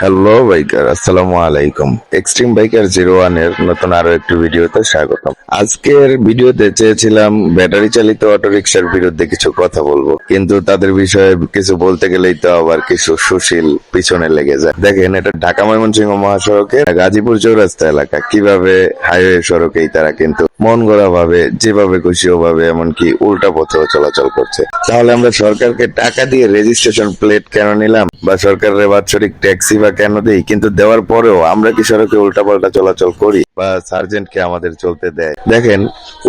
Hello biker আসসালামু আলাইকুম extreme biker zero ওয়ানের নতুন আরও একটি ভিডিওতে স্বাগতম। আজকের ভিডিওতে চেয়েছিলাম ব্যাটারি চালিত অটোরিকশার বিরুদ্ধে কিছু কথা বলব। কিন্তু তাদের বিষয়ে কিছু বলতে গেলেই তো আবার কিছু সুশীল পিছনে লেগে যায়। দেখেন, এটা ঢাকা ময়মনসিংহ মহাসড়কের গাজীপুর চৌরাস্তা এলাকা। কীভাবে হাইওয়ে সড়কেই তারা কিন্তু মন গড়া ভাবে যেভাবে খুশি ওভাবে, এমনকি উল্টা পথেও চলাচল করছে। তাহলে আমরা সরকারকে টাকা দিয়ে রেজিস্ট্রেশন প্লেট কেন নিলাম? বা সরকারের বাৎসরিক ট্যাক্সি বা কেন দেই? কিন্তু দেওয়ার পরেও আমরা কি সড়কে উল্টাপাল্টা চলাচল করি বা সার্জেন্টকে আমাদের চলতে দেয়? দেখেন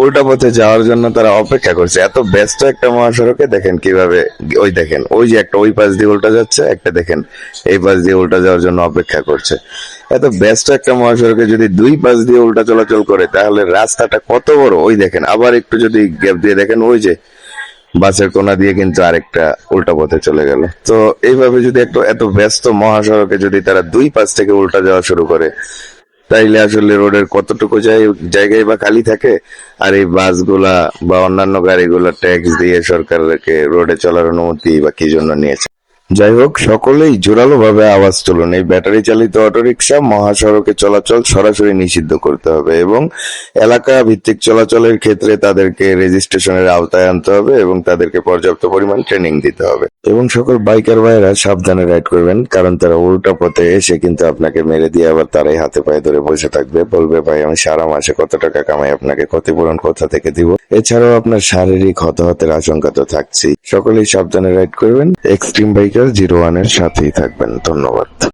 উল্টা পথে যাওয়ার জন্য তারা অপেক্ষা করছে। এত ব্যস্ত একটা মহাসড়কে দেখেন কীভাবে ওই দেখেন, ওই যে একটা, ওই পাশ দিয়ে উল্টা যাচ্ছে, একটা দেখেন, এই পাশ দিয়ে উল্টা যাওয়ার জন্য অপেক্ষা করছে। এত ব্যস্ত একটা মহাসড়কে যদি দুই পাশ দিয়ে উল্টা চলাচল করে, তাহলে রাস্তাটা কত বড়? ওই দেখেন, আবার একটু যদি গ্যাপ দিয়ে দেখেন, ওই যে বাসের কোনা দিয়ে কিন্তু আরেকটা উল্টা পথে চলে গেল। তো এইভাবে যদি একটু এত ব্যস্ত মহাসড়কে যদি তারা দুই পাশ থেকে উল্টা যাওয়া শুরু করে, তাইলে আসলে রোডের কতটুকু জায়- জায়গায় বা খালি থাকে? আর এই বাসগুলা বা অন্যান্য গাড়িগুলো ট্যাক্স দিয়ে সরকারকে রোডে চলার অনুমতি বা কি জন্য নিয়েছে? যাই হোক সকলেই জোরালো ভাবে আওয়াজ তুলুন। এই ব্যাটারি চালিত অটোরিকশা মহাসড়কে চলাচল সরাসরি নিষিদ্ধ করতে হবে এবং এলাকা ভিত্তিক চলাচলের ক্ষেত্রে তাদেরকে রেজিস্ট্রেশনের আওতায় আনতে হবে এবং তাদেরকে পর্যাপ্ত পরিমাণ ট্রেনিং দিতে হবে। এবং সকল বাইকার ভাইরা সাবধানে রাইড করবেন, কারণ তারা উল্টা পথে এসে কিন্তু আপনাকে মেরে দিয়ে আবার তারাই হাতে পায়ে ধরে বসে থাকবে। বলবে, ভাই, আমি সারা মাসে কত টাকা কামাই, আপনাকে ক্ষতিপূরণ কোথা থেকে দিব? এছাড়াও আপনার শারীরিক হতাহতের আশঙ্কা তো থাকছেই। সকলেই সাবধানে রাইড করবেন। এক্সট্রিম বাইকার জিরো ওয়ানের সাথেই থাকবেন। ধন্যবাদ।